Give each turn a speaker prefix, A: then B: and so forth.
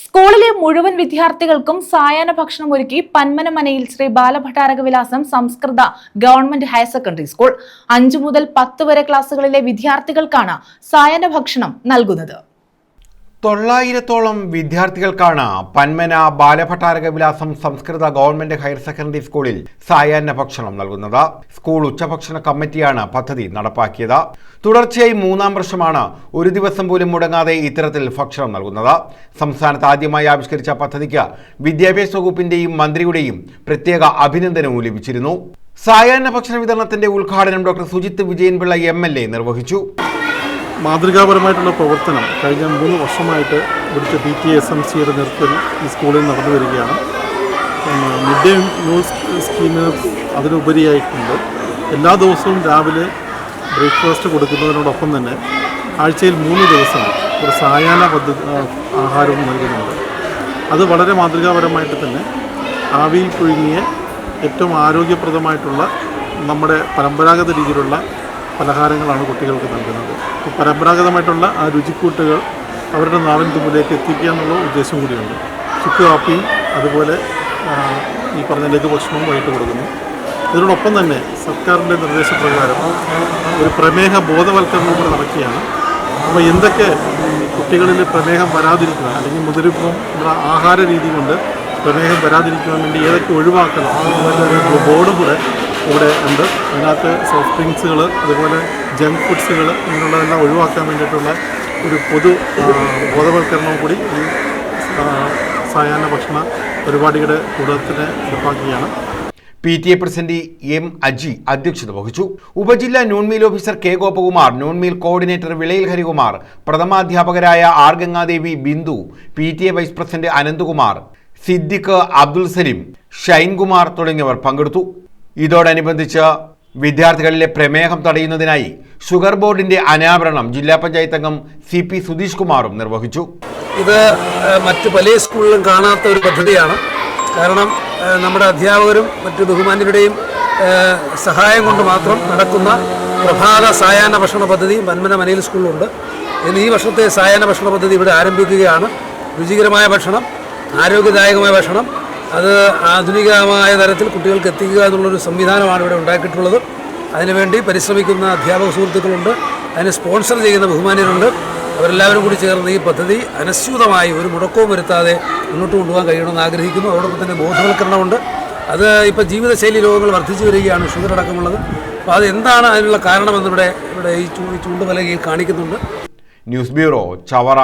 A: സ്കൂളിലെ മുഴുവൻ വിദ്യാർത്ഥികൾക്കും സായാഹ്ന ഭക്ഷണം ഒരുക്കി പന്മനമനയിൽ ശ്രീ ബാലഭട്ടാരക വിലാസം സംസ്കൃത ഗവൺമെന്റ് ഹയർ സെക്കൻഡറി സ്കൂൾ. അഞ്ചു മുതൽ പത്ത് വരെ ക്ലാസ്സുകളിലെ വിദ്യാർത്ഥികൾക്കാണ് സായാഹ്ന ഭക്ഷണം നൽകുന്നത്.
B: തൊള്ളായിരത്തോളം വിദ്യാർത്ഥികൾക്കാണ് പന്മന ബാലഭട്ടാരക വിലാസം സംസ്കൃത ഗവൺമെന്റ് ഹയർ സെക്കൻഡറി സ്കൂളിൽ സായാഹ്ന ഭക്ഷണം നൽകുന്നത്. സ്കൂൾ ഉച്ചഭക്ഷണ കമ്മിറ്റിയാണ് പദ്ധതി നടപ്പാക്കിയത്. തുടർച്ചയായി മൂന്നാം വർഷമാണ് ഒരു ദിവസം പോലും മുടങ്ങാതെ ഇത്തരത്തിൽ ഭക്ഷണം നൽകുന്നത്. സംസ്ഥാനത്ത് ആദ്യമായി ആവിഷ്കരിച്ച പദ്ധതിക്ക് വിദ്യാഭ്യാസ വകുപ്പിന്റെയും മന്ത്രിയുടെയും പ്രത്യേക അഭിനന്ദനവും ലഭിച്ചിരുന്നു. സായാഹ്ന ഭക്ഷണ വിതരണത്തിന്റെ ഉദ്ഘാടനം ഡോക്ടർ സുജിത്ത് വിജയൻപിള്ള എ നിർവഹിച്ചു.
C: മാതൃകാപരമായിട്ടുള്ള പ്രവർത്തനം കഴിഞ്ഞ മൂന്ന് വർഷമായിട്ട് ഇവിടുത്തെ പി ടി എസ് എം സിയുടെ നേതൃത്വത്തിൽ ഈ സ്കൂളിൽ നടന്നു വരികയാണ്. മിഡ് ഡേ മീൽ സ്കീമിന് അതിനുപരിയായിട്ടുണ്ട് എല്ലാ ദിവസവും രാവിലെ ബ്രേക്ക്ഫാസ്റ്റ് കൊടുക്കുന്നതിനോടൊപ്പം തന്നെ ആഴ്ചയിൽ മൂന്ന് ദിവസം ഒരു സായാഹ്ന പദ്ധതി ആഹാരവും നൽകുന്നുണ്ട്. അത് വളരെ മാതൃകാപരമായിട്ട് തന്നെ ആവിയിൽ പുഴുങ്ങിയ ഏറ്റവും ആരോഗ്യപ്രദമായിട്ടുള്ള നമ്മുടെ പരമ്പരാഗത രീതിയിലുള്ള പലഹാരങ്ങളാണ് കുട്ടികൾക്ക് നൽകുന്നത്. പരമ്പരാഗതമായിട്ടുള്ള ആ രുചിക്കൂട്ടുകൾ അവരുടെ നാവിൻ തുമ്പിലേക്ക് എത്തിക്കുക എന്നുള്ള ഉദ്ദേശം കൂടിയുണ്ട്. ചുക്ക് കാപ്പിയും അതുപോലെ ഈ പറഞ്ഞ ലഘുഭക്ഷണവും വൈകിട്ട് കൊടുക്കുന്നു. ഇതിനോടൊപ്പം തന്നെ സർക്കാരിന്റെ നിർദ്ദേശപ്രകാരം ഒരു പ്രമേഹ ബോധവൽക്കരണം കൂടെ നടക്കുകയാണ്. അപ്പോൾ എന്തൊക്കെ കുട്ടികളിൽ പ്രമേഹം വരാതിരിക്കുക അല്ലെങ്കിൽ മുതിരിപ്പം നമ്മുടെ ആഹാര രീതി കൊണ്ട് പ്രമേഹം വരാതിരിക്കുവാൻ വേണ്ടി ഏതൊക്കെ ഒഴിവാക്കണം ഒരു ബോർഡും കൂടെ ഇവിടെ ഉണ്ട്. അതിനകത്ത് സോഫ്റ്റ് ഡ്രിങ്ക്സുകൾ അതുപോലെ ജങ്ക് ഫുഡ്സുകൾ ഇങ്ങനെയുള്ളതെല്ലാം ഒഴിവാക്കാൻ വേണ്ടിയിട്ടുള്ള ഒരു പൊതു ബോധവൽക്കരണവും കൂടി ഈ സായാഹ്ന ഭക്ഷണ പരിപാടിയുടെ കൂടത്തിന് നടപ്പാക്കുകയാണ്.
B: P T A president M Aji അധ്യക്ഷത വഹിച്ചു. ഉപജില്ലാ noon meal officer K Gopakumar noon meal coordinator Vilayil Harikumar പ്രഥമാധ്യാപകരായ R Gangadevi Bindu P T A vice president Ananthkumar Siddique Abdul Salim Shinekumar തുടങ്ങിയവർ പങ്കെടുത്തു. ഇതോടനുബന്ധിച്ച് വിദ്യാർത്ഥികളിലെ പ്രമേഹം തടയുന്നതിനായി ഷുഗർ ബോർഡിന്റെ അനാവരണം ജില്ലാ പഞ്ചായത്ത് അംഗം സി പി സുധീഷ് കുമാറും നിർവഹിച്ചു.
D: ഇത് മറ്റു പല സ്കൂളിലും കാണാത്ത ഒരു പദ്ധതിയാണ്. കാരണം നമ്മുടെ അധ്യാപകരും മറ്റു ബഹുമാന്യരുടെയും സഹായം കൊണ്ട് മാത്രം നടക്കുന്ന പ്രഭാത സായാഹ്ന ഭക്ഷണ പദ്ധതി വന്മന മനയിൽ സ്കൂളിലുണ്ട്. ഇന്ന് ഈ വർഷത്തെ സായാഹ്ന ഭക്ഷണ പദ്ധതി ഇവിടെ ആരംഭിക്കുകയാണ്. രുചികരമായ ഭക്ഷണം ആരോഗ്യദായകമായ ഭക്ഷണം അത് ആധുനികമായ തരത്തിൽ കുട്ടികൾക്ക് എത്തിക്കുക എന്നുള്ളൊരു സംവിധാനമാണ് ഇവിടെ ഉണ്ടാക്കിയിട്ടുള്ളത്. അതിനുവേണ്ടി പരിശ്രമിക്കുന്ന അധ്യാപക സുഹൃത്തുക്കളുണ്ട്. അതിനെ സ്പോൺസർ ചെയ്യുന്ന ബഹുമാന്യരുണ്ട്. അവരെല്ലാവരും കൂടി ചേർന്ന് ഈ പദ്ധതി അനസ്യൂതമായി ഒരു മുടക്കവും വരുത്താതെ മുന്നോട്ട് കൊണ്ടുപോകാൻ കഴിയണമെന്ന് ആഗ്രഹിക്കുന്നു. അതോടൊപ്പം തന്നെ ബോധവൽക്കരണമുണ്ട്. അത് ഇപ്പോൾ ജീവിതശൈലി രോഗങ്ങൾ വർദ്ധിച്ചു വരികയാണ് ഷുഗർ അടക്കമുള്ളത്. അപ്പോൾ അത് എന്താണ് അതിനുള്ള കാരണമെന്നിവിടെ ഇവിടെ ഈ ചൂ ഈ ചൂണ്ടുപലകയിൽ കാണിക്കുന്നുണ്ട്.
B: News bureau Chavara.